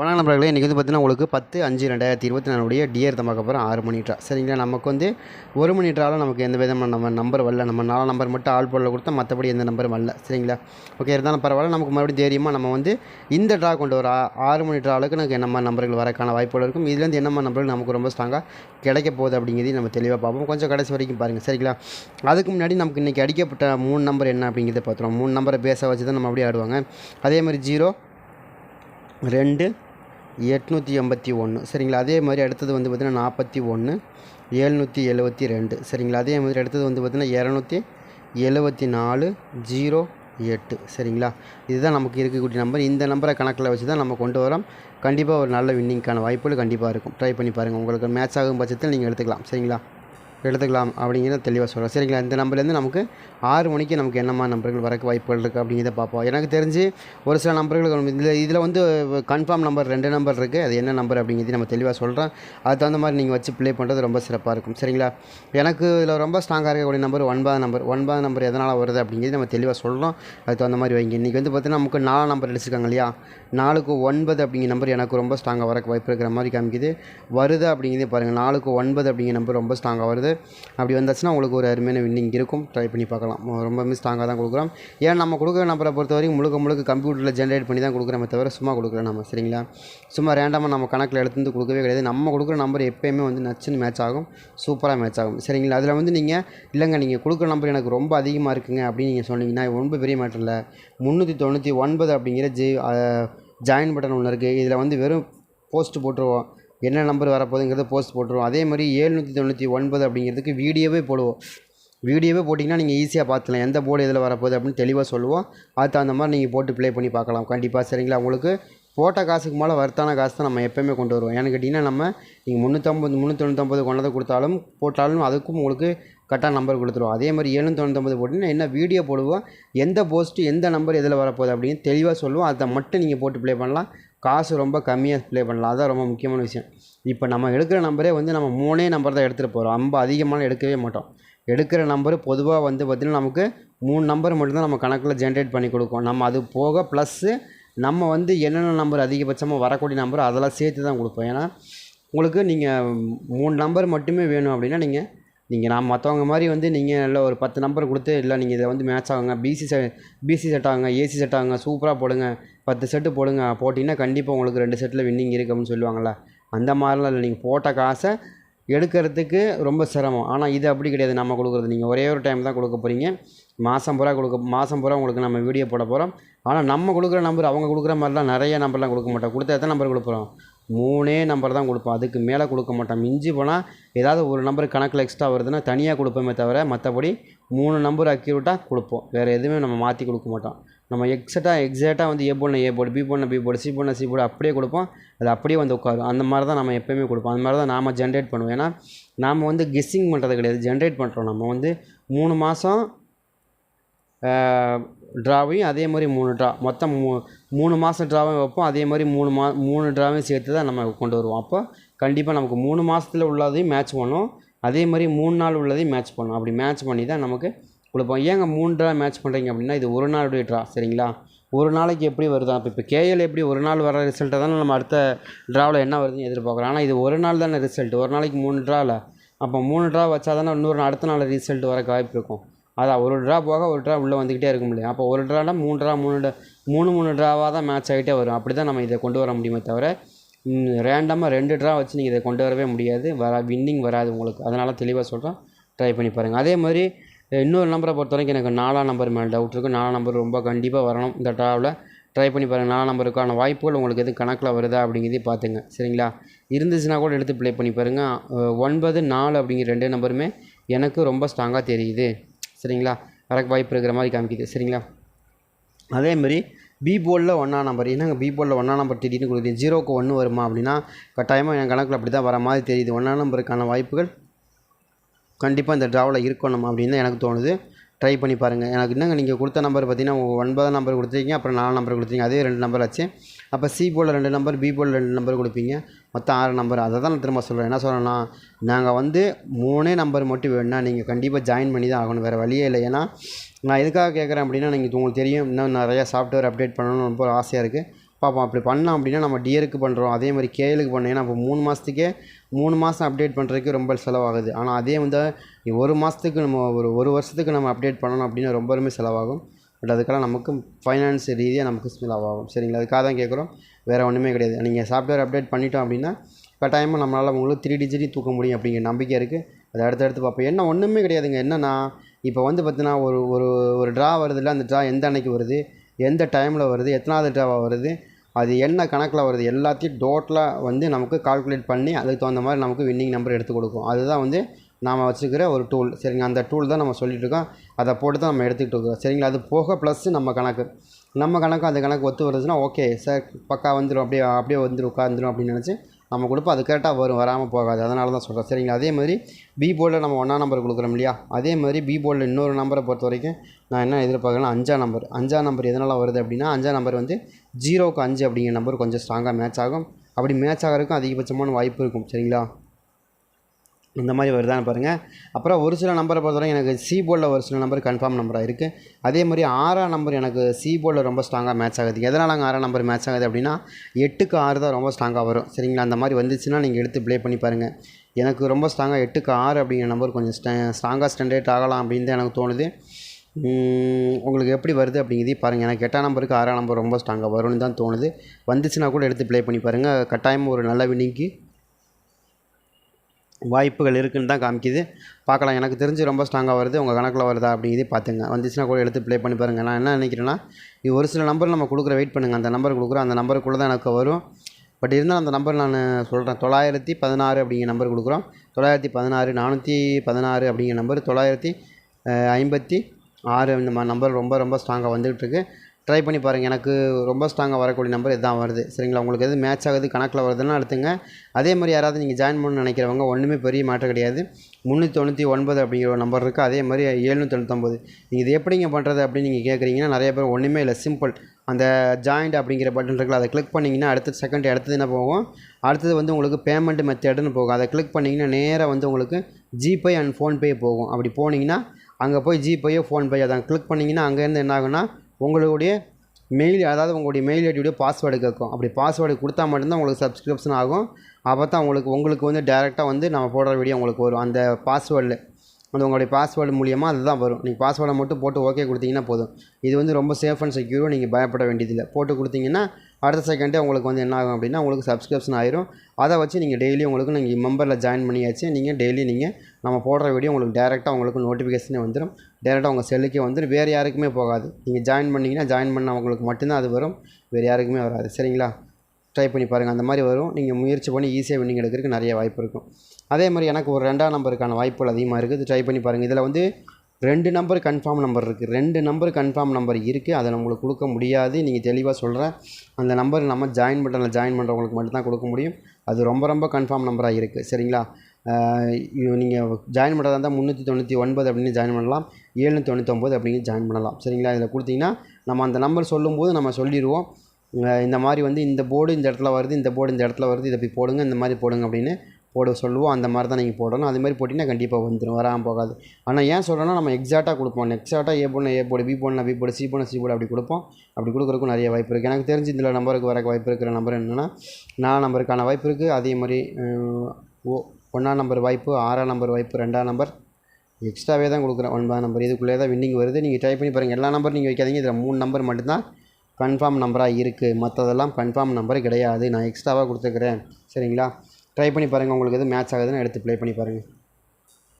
வணக்கம் நண்பர்களே இன்றைக்கி வந்து பார்த்தீங்கன்னா உங்களுக்கு பத்து அஞ்சு ரெண்டாயிரத்தி இருபத்தி நாலுடைய டியர் தமாக்கு ஆறு மணி ட்ரா சரிங்களா? நமக்கு வந்து ஒரு மணி ட்ராவில் நமக்கு எந்த விதமான நம்ம நம்பர் வரல. நம்ம நாலு நம்பர் மட்டும் ஆள் போடல கொடுத்தா மற்றபடி எந்த நம்பரும் வரல. சரிங்களா? ஓகே இருந்தாலும் பரவாயில்ல. நமக்கு மறுபடியும் தைரியமாக நம்ம வந்து இந்த ட்ரா கொண்டு வர ஆ- ஆறு மணி ட்ராவுக்கு நமக்கு என்னம்மா நம்பர்கள் வரக்கான வாய்ப்புகள் இருக்கும். இதுலேருந்து என்னம்மா நம்பர்கள் நமக்கு ரொம்ப ஸ்ட்ராங்காக கிடைக்க போகுது அப்படிங்கிறதையும் நம்ம தெளிவாக பார்ப்போம். கொஞ்சம் கடைசி வரைக்கும் பாருங்கள் சரிங்களா? அதுக்கு முன்னாடி நமக்கு இன்றைக்கி அடிக்கப்பட்ட மூணு நம்பர் என்ன அப்படிங்கிறத பார்த்துருவோம். மூணு நம்பரை பேச வச்சு தான் நம்ம அப்படியே ஆடுவாங்க. அதே மாதிரி ஜீரோ ரெண்டு எட்நூற்றி எண்பத்தி ஒன்று சரிங்களா? அதே மாதிரி அடுத்தது வந்து பார்த்திங்கன்னா நாற்பத்தி ஒன்று ஏழ்நூற்றி எழுபத்தி ரெண்டு. சரிங்களா? அதே மாதிரி அடுத்தது வந்து பார்த்திங்கன்னா இரநூத்தி எழுபத்தி நாலு ஜீரோ எட்டு. சரிங்களா? இதுதான் நமக்கு இருக்கக்கூடிய நம்பர் இந்த நம்பரை கணக்கில் வச்சு தான் நம்ம கொண்டு வரோம். கண்டிப்பாக ஒரு நல்ல வின்னிங்க்கான வாய்ப்புகள் கண்டிப்பாக இருக்கும். ட்ரை பண்ணி பாருங்கள் உங்களுக்கு மேட்ச் ஆகும் பட்சத்தில் நீங்கள் எடுத்துக்கலாம். சரிங்களா? எடுத்துக்கலாம் அப்படிங்கிறத தெளிவாக சொல்கிறேன் சரிங்களா? இந்த நம்பர்லேருந்து நமக்கு ஆறு மணிக்கு நமக்கு என்னம்மா நம்பர்கள் வரக்கு வாய்ப்புகள் இருக்குது அப்படிங்கிறத பார்ப்போம் எனக்கு தெரிஞ்சு ஒரு சில நம்பர்கள் இதில் இதில் வந்து கன்ஃபார்ம் நம்பர் ரெண்டு நம்பர் இருக்குது அது என்ன நம்பர் அப்படிங்கிறது நம்ம தெளிவாக சொல்கிறோம் அதுக்கு தகுந்த மாதிரி நீங்கள் வச்சு ப்ளே பண்ணுறது ரொம்ப சிறப்பாக இருக்கும். சரிங்களா? எனக்கு இதில் ரொம்ப ஸ்ட்ராங்காக இருக்கக்கூடிய நம்பர் ஒன்பது நம்பர் ஒன்பது நம்பர் எதனால் வருது அப்படிங்கிறது நம்ம தெளிவாக சொல்கிறோம் அதுக்கு தகுந்த மாதிரி வைங்க. இன்றைக்கி வந்து பார்த்தீங்கன்னா நமக்கு நாலு நம்பர் அடிச்சிருக்காங்க இல்லையா? நாலுக்கு ஒன்பது அப்படிங்கிற நம்பர் எனக்கு ரொம்ப ஸ்ட்ராங்காக வரக்கு வாய்ப்பு இருக்கிற மாதிரி காமிக்குது. வருது அப்படிங்கிறதே பாருங்கள் நாலுக்கு ஒன்பது அப்படிங்கிற நம்பர் ரொம்ப ஸ்ட்ராங்காக வருது. அப்படி வந்தாச்சுன்னா உங்களுக்கு ஒரு அருமையான வின்னிங் இருக்கும். ட்ரை பண்ணி பார்க்கலாம். ரொம்பவுமே ஸ்ட்ராங்காக தான் கொடுக்குறோம். ஏன் நம்ம கொடுக்குற நம்பரை பொறுத்த வரைக்கும் முழுக்க முழுக்க கம்ப்யூட்டரில் ஜென்ரேட் பண்ணி தான் கொடுக்குறோமே. தவிர சும்மா கொடுக்குற நம்ம சரிங்களா? சும்மா ரேண்டமாக நம்ம கணக்கில் எடுத்து வந்து கொடுக்கவே கிடையாது. நம்ம கொடுக்குற நம்பர் எப்போயுமே வந்து நச்சுன்னு மேட்ச் ஆகும். சூப்பராக மேட்ச் ஆகும். சரிங்களா? அதில் வந்து நீங்கள் இல்லைங்க நீங்கள் கொடுக்குற நம்பர் எனக்கு ரொம்ப அதிகமாக இருக்குங்க அப்படின்னு நீங்கள் சொன்னீங்கன்னா ரொம்ப பெரிய மேட்டர் இல்லை. முந்நூற்றி தொண்ணூற்றி ஒன்பது அப்படிங்கிற ஜி ஜாயின் பட்டன் ஒன்று இருக்குது இதில் வந்து வெறும் போஸ்ட் போட்டுருவோம். என்ன நம்பர் வரப்போகுதுங்கிறத போஸ்ட் போட்டுருவோம். அதே மாதிரி ஏழ்நூற்றி தொண்ணூற்றி ஒன்பது அப்படிங்கிறதுக்கு வீடியோவே போடுவோம். வீடியோவே போட்டிங்கன்னா நீங்கள் ஈஸியாக பார்த்துக்கலாம். எந்த போர்டு இதில் வரப்போகுது அப்படின்னு தெளிவாக சொல்லுவோம். அதுக்கு தகுந்த மாதிரி நீங்கள் போட்டு ப்ளே பண்ணி பார்க்கலாம். கண்டிப்பாக சரிங்களா? உங்களுக்கு போட்ட காசுக்கு மேலே வர்த்தான காசு தான் நம்ம எப்போயுமே கொண்டு வருவோம். ஏன்னு கேட்டிங்கன்னா நம்ம நீங்கள் முந்நூற்றம்பது முந்நூற்றொண்ணூத்தம்பது கொண்டதை கொடுத்தாலும் போட்டாலும் அதுக்கும் உங்களுக்கு கரெக்டாக நம்பர் கொடுத்துருவோம். அதே மாதிரி எழுநூற்றி போட்டிங்கன்னா என்ன வீடியோ போடுவோம் எந்த போஸ்ட்டு எந்த நம்பர் எதில் வரப்போகுது அப்படின்னு தெளிவாக சொல்லுவோம். அதை மட்டும் நீங்கள் போட்டு ப்ளே பண்ணலாம். காசு ரொம்ப கம்மியாக ப்ளே பண்ணலாம். அதுதான் ரொம்ப முக்கியமான விஷயம். இப்போ நம்ம எடுக்கிற நம்பரே வந்து நம்ம மூணே நம்பர் தான் எடுத்துகிட்டு போகிறோம் ரொம்ப அதிகமான எடுக்கவே மாட்டோம். எடுக்கிற நம்பர் பொதுவாக வந்து பார்த்திங்கன்னா நமக்கு மூணு நம்பர் மட்டும்தான் நம்ம கணக்கில் ஜென்ரேட் பண்ணி கொடுக்கும். நம்ம அது போக ப்ளஸ்ஸு நம்ம வந்து என்னென்ன நம்பர் அதிகபட்சமாக வரக்கூடிய நம்பர் அதெல்லாம் சேர்த்து தான் கொடுப்போம். ஏன்னா உங்களுக்கு நீங்கள் மூணு நம்பர் மட்டுமே வேணும் அப்படின்னா நீங்கள் நீங்கள் நான் மற்றவங்க மாதிரி வந்து நீங்கள் நல்ல ஒரு பத்து நம்பர் கொடுத்து இல்லை நீங்கள் இதை வந்து மேட்ச் ஆகுங்க. பிசி செ பிசி செட் ஆகுங்க ஏசி செட் ஆகுங்க சூப்பராக போடுங்க. பத்து செட்டு போடுங்க. போட்டிங்கன்னா கண்டிப்பாக உங்களுக்கு ரெண்டு செட்டில் வின்னிங் இருக்கு அப்படின்னு சொல்லுவாங்கள்ல அந்த மாதிரிலாம் இல்லை. நீங்கள் போட்ட காசை எடுக்கிறதுக்கு ரொம்ப சிரமம். ஆனால் இது அப்படி கிடையாது. நம்ம கொடுக்குறது. நீங்கள் ஒரே ஒரு டைம் தான் கொடுக்க போகிறீங்க மாதம் பூரா கொடுக்க மாதம் பூரா உங்களுக்கு நம்ம வீடியோ போட போகிறோம் ஆனால் நம்ம கொடுக்குற நம்பர் அவங்க கொடுக்குற மாதிரிலாம் நிறைய நம்பர்லாம் கொடுக்க மாட்டோம். கொடுத்த எத்தனை நம்பர் கொடுக்குறோம் மூணே நம்பர் தான் கொடுப்போம். அதுக்கு மேலே கொடுக்க மாட்டோம். மிஞ்சி போனால் ஏதாவது ஒரு நம்பர் கணக்கில் எக்ஸ்ட்ரா வருதுன்னா தனியாக கொடுப்போமே தவிர மற்றபடி மூணு நம்பர் அக்யூரேட்டாக கொடுப்போம். வேறு எதுவுமே நம்ம மாற்றி கொடுக்க மாட்டோம். நம்ம எக்ஸட்டாக எக்ஸாக்டாக வந்து ஏ போடணும் ஏ போர்டு பி போடணும் பி போர்டு சி போடணும் சி போர்டு அப்படியே கொடுப்போம். அது அப்படியே வந்து உட்காரும். அந்த மாதிரி தான் நம்ம எப்போயுமே கொடுப்போம். அந்த மாதிரி தான் நாம் ஜென்ரேட் பண்ணுவோம். ஏன்னா நாம் வந்து கெஸ்ஸிங் பண்ணுறது கிடையாது. ஜென்ரேட் பண்ணுறோம் நம்ம வந்து மூணு மாதம் ட்ராவையும் அதே மாதிரி மூணு ட்ரா மொத்தம் மூ மூணு மாதம் ட்ராவையும் வைப்போம். அதே மாதிரி மூணு மா மூணு ட்ராவையும் சேர்த்து தான் நம்ம கொண்டு வருவோம். அப்போ கண்டிப்பாக நமக்கு மூணு மாதத்தில் உள்ளதையும் மேட்ச் பண்ணும் அதே மாதிரி மூணு நாள் உள்ளதையும் மேட்ச் பண்ணும் அப்படி மேட்ச் பண்ணி தான் நமக்கு கொடுப்போம். ஏங்க மூணு ட்ரா மேட்ச் பண்ணுறீங்க அப்படின்னா இது ஒரு நாளுடைய ட்ரா சரிங்களா? ஒரு நாளைக்கு எப்படி வருதா? இப்போ இப்போ கேஎல் எப்படி ஒரு நாள் வர ரிசல்ட்டை தானே நம்ம அடுத்த ட்ராவில் என்ன வருதுன்னு எதிர்பார்க்குறோம். ஆனால் இது ஒரு நாள் தானே ரிசல்ட் ஒரு நாளைக்கு மூணு ட்ராவில் அப்போ மூணு ட்ரா வச்சா தானே இன்னொரு அடுத்த நாள் ரிசல்ட் வரக்கு வாய்ப்பு இருக்கும். அதான் ஒரு ட்ரா போக ஒரு ட்ரா உள்ளே வந்துக்கிட்டே இருக்க முடியும் அப்போ ஒரு ட்ரானா மூணு ட்ரா மூணு ட்ரா மூணு மூணு ட்ராவாக தான் மேட்ச் ஆகிட்டே வரும். அப்படி தான் நம்ம இதை கொண்டு வர முடியுமே தவிர ரேண்டமாக ரெண்டு ட்ரா வச்சு நீங்கள் இதை கொண்டு வரவே முடியாது. வர வின்னிங் வராது உங்களுக்கு. அதனால் தெளிவாக சொல்கிறேன் ட்ரை பண்ணி பாருங்கள் அதே மாதிரி இன்னொரு நம்பரை பொறுத்த வரைக்கும் எனக்கு நாலாம் நம்பர் மேலே டவுட் இருக்குது நாலாம் நம்பர் ரொம்ப கண்டிப்பாக வரணும் இந்த ட்ராவில் ட்ரை பண்ணி பாருங்கள் நாலாம் நம்பருக்கான வாய்ப்புகள் உங்களுக்கு எதுவும் கணக்கில் வருதா அப்படிங்கிறதே பார்த்துங்க. சரிங்களா? இருந்துச்சுன்னா கூட எடுத்து ப்ளே பண்ணி பாருங்கள் ஒன்பது நாலு அப்படிங்கிற ரெண்டு நம்பருமே எனக்கு ரொம்ப ஸ்ட்ராங்காக தெரியுது. சரிங்களா? வரக்கு வாய்ப்பு இருக்கிற மாதிரி காமிக்குது. சரிங்களா? அதேமாரி பி போர்டில் ஒன்றா நம்பர் என்னங்க பி போர்டில் ஒன்றா நம்பர் திடீர்னு கொடுக்குது? ஜீரோக்கு ஒன்று வருமா அப்படின்னா கட்டாயமாக என் கணக்கில் அப்படி தான் வர மாதிரி தெரியுது. ஒன்றா நம்பருக்கான வாய்ப்புகள் கண்டிப்பாக இந்த ட்ராவில் இருக்கணும் அப்படின்னு தான் எனக்கு தோணுது. ட்ரை பண்ணி பாருங்கள் எனக்கு என்னங்க நீங்கள் கொடுத்த நம்பர் பார்த்தீங்கன்னா ஒன்பதாம் நம்பர் கொடுத்துருக்கீங்க அப்புறம் நாலு நம்பர் கொடுத்துருக்கீங்க அதே ரெண்டு நம்பர் ஆச்சு. அப்போ சி போல் ரெண்டு நம்பர் பி போல் ரெண்டு நம்பர் கொடுப்பீங்க. மொத்தம் ஆறு நம்பர் அதை தான் நான் திரும்ப சொல்கிறேன் என்ன சொல்கிறேன்னா நாங்கள் வந்து மூணே நம்பர் மட்டும் வேணும்னா நீங்கள் கண்டிப்பாக ஜாயின் பண்ணி தான் ஆகணும். வேறு வழியே இல்லை. ஏன்னா நான் எதுக்காக கேட்குறேன் அப்படின்னா நீங்கள் உங்களுக்கு தெரியும். இன்னும் நிறையா சாஃப்ட்வேர் அப்டேட் பண்ணணும்னு ரொம்ப ஆசையாக இருக்குது பார்ப்போம் அப்படி பண்ணோம் அப்படின்னா நம்ம டியருக்கு பண்ணுறோம் அதே மாதிரி கேஎலுக்கு பண்ணோம். ஏன்னா இப்போ மூணு மாதத்துக்கே மூணு மாதம் அப்டேட் பண்ணுறதுக்கு ரொம்ப செலவாகுது. ஆனால் அதே வந்து ஒரு மாதத்துக்கு நம்ம ஒரு ஒரு வருஷத்துக்கு நம்ம அப்டேட் பண்ணணும் அப்படின்னா ரொம்பவுமே ரொம்ப செலவாகும். பட் அதுக்கெல்லாம் நமக்கு ஃபைனான்ஸ் ரீதியாக நமக்கு செலவாகும் சரிங்களா? அதுக்காக தான் கேட்குறோம். வேறு ஒன்றுமே கிடையாது. நீங்கள் சாஃப்ட்வேர் அப்டேட் பண்ணிட்டோம் அப்படின்னா கட்டாயமாக நம்மளால் உங்களுக்கு த்ரீ டிஜிட்டி தூக்க முடியும் அப்படிங்கிற நம்பிக்கை இருக்குது அது அடுத்தடுத்து பார்ப்போம். என்ன ஒன்றுமே கிடையாதுங்க. என்னென்னா இப்போ வந்து பார்த்தீங்கன்னா ஒரு ஒரு ஒரு ட்ரா வருதுல்ல அந்த ட்ரா எந்த அன்னைக்கு வருது? எந்த டைமில் வருது? எத்தனாவது ட்ராவாக வருது? அது என்ன கணக்கில் வருது? எல்லாத்தையும் டோட்டலாக வந்து நமக்கு கால்குலேட் பண்ணி அதுக்கு தகுந்த மாதிரி நமக்கு வின்னிங் நம்பர் எடுத்து கொடுக்கும். அதுதான் வந்து நாம் வச்சுக்கிற ஒரு டூல் சரிங்க அந்த டூல் தான் நம்ம சொல்லிகிட்ருக்கோம் இருக்கோம் அதை போட்டு தான் நம்ம எடுத்துக்கிட்டு இருக்கிறோம் சரிங்களா? அது போக ப்ளஸ் நம்ம கணக்கு. நம்ம கணக்கு அந்த கணக்கு ஒத்து வருதுன்னா ஓகே சார் பக்கா வந்துடும் அப்படியே அப்படியே வந்துடும் உட்காந்துரும் அப்படின்னு நினச்சி நம்ம கொடுப்போம். அது கரெக்டாக வரும் வராமல் போகாது. அதனால தான் சொல்கிறேன் சரிங்களா? அதே மாதிரி பி போர்டில் நம்ம ஒன்றா நம்பர் கொடுக்குறோம் இல்லையா? அதே மாதிரி பி போர்டில் இன்னொரு நம்பரை பொறுத்த வரைக்கும் நான் என்ன எதிர்பார்க்குறேன்னா அஞ்சா நம்பர் அஞ்சா நம்பர் எதனால் வருது அப்படின்னா அஞ்சா நம்பர் வந்து ஜீரோக்கு அஞ்சு அப்படிங்கிற நம்பர் கொஞ்சம் ஸ்ட்ராங்காக மேட்ச் ஆகும். அப்படி மேட்ச் ஆகிறதுக்கும் அதிகபட்சமான வாய்ப்பு இருக்கும். சரிங்களா? இந்த மாதிரி வருதான்னு பாருங்கள் அப்புறம் ஒரு சில நம்பரை பார்த்தாலும் எனக்கு சி போர்டில் ஒரு சில நம்பர் கன்ஃபார்ம் நம்பராக இருக்குது அதே மாதிரி ஆறாம் நம்பர் எனக்கு சி போர்டில் ரொம்ப ஸ்ட்ராங்காக மேட்ச் ஆகுது. எதனால் அங்கே ஆறாம் நம்பர் மேட்ச் ஆகுது அப்படின்னா எட்டுக்கு ஆறு தான் ரொம்ப ஸ்ட்ராங்காக வரும். சரிங்களா? அந்த மாதிரி வந்துச்சுன்னா நீங்கள் எடுத்து ப்ளே பண்ணி பாருங்கள் எனக்கு ரொம்ப ஸ்ட்ராங்காக எட்டுக்கு ஆறு அப்படிங்கிற நம்பர் கொஞ்சம் ஸ்ட ஸ்ட்ராங்காக ஸ்டாண்டர்ட் ஆகலாம் அப்படின்னு தான் எனக்கு தோணுது. உங்களுக்கு எப்படி வருது அப்படிங்கிறதையும் பாருங்கள் எனக்கு எட்டாம் நம்பருக்கு ஆறாம் நம்பர் ரொம்ப ஸ்ட்ராங்காக வரும்னு தான் தோணுது. வந்துச்சுன்னா கூட எடுத்து ப்ளே பண்ணி பாருங்கள் கட்டாயமாக ஒரு நல்ல வின்னிங்க்கு வாய்ப்புகள் இருக்குன்னு தான் காமிக்குது. பார்க்கலாம். எனக்கு தெரிஞ்சு ரொம்ப ஸ்ட்ராங்காக வருது. உங்கள் கணக்கில் வருதா அப்படிங்கிறதே பார்த்துங்க. வந்துச்சுன்னா கூட எடுத்து ப்ளே பண்ணி பாருங்கள் நான் என்ன நினைக்கிறேன்னா இது ஒரு சில நம்பர் நம்ம கொடுக்குற வெயிட் பண்ணுங்கள் அந்த நம்பர் கொடுக்குறோம் அந்த நம்பருக்குள்ளே தான் எனக்கு வரும். பட் இருந்தாலும் அந்த நம்பர் நான் சொல்கிறேன் தொள்ளாயிரத்தி பதினாறு அப்படிங்கிற நம்பர் கொடுக்குறோம். தொள்ளாயிரத்தி பதினாறு நானூற்றி பதினாறு அப்படிங்கிற நம்பர் தொள்ளாயிரத்தி ஐம்பத்தி ஆறு இந்த மாதிரி நம்பர் ரொம்ப ரொம்ப ஸ்ட்ராங்காக வந்துகிட்ருக்கு ட்ரை பண்ணி பாருங்கள் எனக்கு ரொம்ப ஸ்ட்ராங்காக வரக்கூடிய நம்பர் இதுதான் வருது. சரிங்களா? உங்களுக்கு எது மேட்ச் ஆகுது கணக்கில் வருதுன்னா எடுத்துங்க அதே மாதிரி யாராவது நீங்கள் ஜாயின் பண்ணணும்னு நினைக்கிறவங்க ஒன்றுமே பெரிய மாற்றம் கிடையாது. முந்நூற்றி தொண்ணூற்றி ஒன்பது அப்படிங்கிற ஒரு நம்பர் இருக்குது அதே மாதிரி எழுநூற்றி தொண்ணூத்தொம்பது நீங்கள் இது எப்படிங்க பண்ணுறது அப்படின்னு நீங்கள் கேட்குறீங்கன்னா நிறைய பேர் ஒன்றுமே இல்லை. சிம்பிள் அந்த ஜாயிண்ட் அப்படிங்கிற பட்டன் இருக்குல்ல அதை கிளிக் பண்ணிங்கன்னா அடுத்த செகண்ட் அடுத்தது என்ன போகும்? அடுத்தது வந்து உங்களுக்கு பேமெண்ட் மெத்தடுன்னு போகும். அதை கிளிக் பண்ணிங்கன்னா நேராக வந்து உங்களுக்கு ஜிபே அண்ட் ஃபோன்பே போகும். அப்படி போனீங்கன்னா அங்கே போய் ஜிபேயோ ஃபோன்பே அதை கிளிக் பண்ணிங்கன்னா அங்கேருந்து என்ன ஆகுன்னா உங்களுடைய மெயில் அதாவது உங்களுடைய மெயில் ஐடியோடைய பாஸ்வேர்டு கேட்கும். அப்படி பாஸ்வேர்டு கொடுத்தா மட்டும்தான் உங்களுக்கு சப்ஸ்கிரிப்ஷன் ஆகும். அப்போ தான் உங்களுக்கு உங்களுக்கு வந்து டேரெக்டாக வந்து நம்ம போடுற வீடியோ உங்களுக்கு வரும். அந்த பாஸ்வேர்டில் அந்த உங்களுடைய பாஸ்வேர்டு மூலியமாக அதுதான் வரும். நீங்கள் பாஸ்வேர்டை மட்டும் போட்டு ஓகே கொடுத்தீங்கன்னா போதும். இது வந்து ரொம்ப சேஃப் அண்ட் செக்யூரும் நீங்கள் பயப்பட வேண்டியதில்லை. போட்டு கொடுத்தீங்கன்னா அடுத்த செகண்டே உங்களுக்கு வந்து என்ன ஆகும் அப்படின்னா உங்களுக்கு சப்ஸ்கிரிப்ஷன் ஆயிரும். அதை வச்சு நீங்கள் டெய்லி உங்களுக்கு நீங்கள் மெம்பரில் ஜாயின் பண்ணியாச்சு. நீங்கள் டெய்லி நீங்கள் நம்ம போடுற வீடியோ உங்களுக்கு டேரெக்டாக உங்களுக்கு நோட்டிஃபிகேஷனே வந்துடும் டேரெக்டாக உங்கள் செல்லுக்கே வந்துடும் வேறு யாருக்குமே போகாது. நீங்கள் ஜாயின் பண்ணிங்கன்னா ஜாயின் பண்ணவங்களுக்கு மட்டும்தான் அது வரும். வேறு யாருக்குமே வராது. சரிங்களா? ட்ரை பண்ணி பாருங்கள் அந்த மாதிரி வரும். நீங்கள் முயற்சி பண்ணி ஈஸியாக வின்னிங் எடுக்கிறதுக்கு நிறைய வாய்ப்பு இருக்கும். அதே மாதிரி எனக்கு ஒரு ரெண்டாம் நம்பருக்கான வாய்ப்புகள் அதிகமாக இருக்குது. ட்ரை பண்ணி பாருங்கள் இதில் வந்து ரெண்டு நம்பர் கன்ஃபார்ம் நம்பர் இருக்குது ரெண்டு நம்பர் கன்ஃபார்ம் நம்பர் இருக்குது அதை நம்மளுக்கு கொடுக்க முடியாது. நீங்கள் தெளிவாக சொல்கிறேன் அந்த நம்பர் நம்ம ஜாயின் பட்டனில் ஜாயின் பண்ணுறவங்களுக்கு மட்டும்தான் கொடுக்க முடியும். அது ரொம்ப ரொம்ப கன்ஃபார்ம் நம்பராக இருக்குது சரிங்களா? நீங்கள் ஜாயின் பண்ணுறதா இருந்தால் முந்நூற்றி தொண்ணூற்றி ஒன்பது அப்படின்னு ஜாயின் பண்ணலாம். ஏழ்நூற்றி தொண்ணூத்தொம்பது அப்படின்னு ஜாயின் பண்ணலாம். சரிங்களா? இதில் கொடுத்தீங்கன்னா நம்ம அந்த நம்பர் சொல்லும்போது நம்ம சொல்லிடுவோம். இந்த மாதிரி வந்து இந்த போர்டு இந்த இடத்துல வருது இந்த போர்டு இந்த இடத்துல வருது இதை போய் போடுங்க இந்த மாதிரி போடுங்க அப்படின்னு போட சொல்லுவோம். அந்த மாதிரி தான் நீங்கள் போடணும். அது மாதிரி போட்டிங்கன்னா கண்டிப்பாக வந்துடும் வராமல் போகாது. ஆனால் ஏன் சொல்கிறேன்னா நம்ம எக்ஸாக்டாக கொடுப்போம். எக்ஸாக்டாக ஏ போடணும் ஏ போடு பி போடணும் பி போடு சி போடணும் சி போடு அப்படி கொடுப்போம். அப்படி கொடுக்குறதுக்கும் நிறைய வாய்ப்பு இருக்குது எனக்கு தெரிஞ்சு இதில் நம்பருக்கு வர வாய்ப்பு இருக்கிற நம்பர் என்னென்னா நான் நம்பருக்கான வாய்ப்பு இருக்குது அதே மாதிரி ஓ ஒன்றாம் நம்பர் வாய்ப்பு ஆறாம் நம்பர் வாய்ப்பு ரெண்டாம் நம்பர் எக்ஸ்ட்ராவே தான் கொடுக்குறேன். ஒன்பதாம் நம்பர் இதுக்குள்ளே தான் வின்னிங் வருது. நீங்கள் ட்ரை பண்ணி பாருங்கள் எல்லா நம்பர் நீங்கள் வைக்காதீங்க. இதில் மூணு நம்பர் மட்டும்தான் கன்ஃபார்ம் நம்பராக இருக்குது மற்றதெல்லாம் கன்ஃபார்ம் நம்பர் கிடையாது. நான் எக்ஸ்ட்ராவாக கொடுத்துருக்குறேன். சரிங்களா? ட்ரை பண்ணி பாருங்கள் உங்களுக்கு எது மேட்ச் ஆகுதுன்னு எடுத்து ப்ளே பண்ணி பாருங்கள்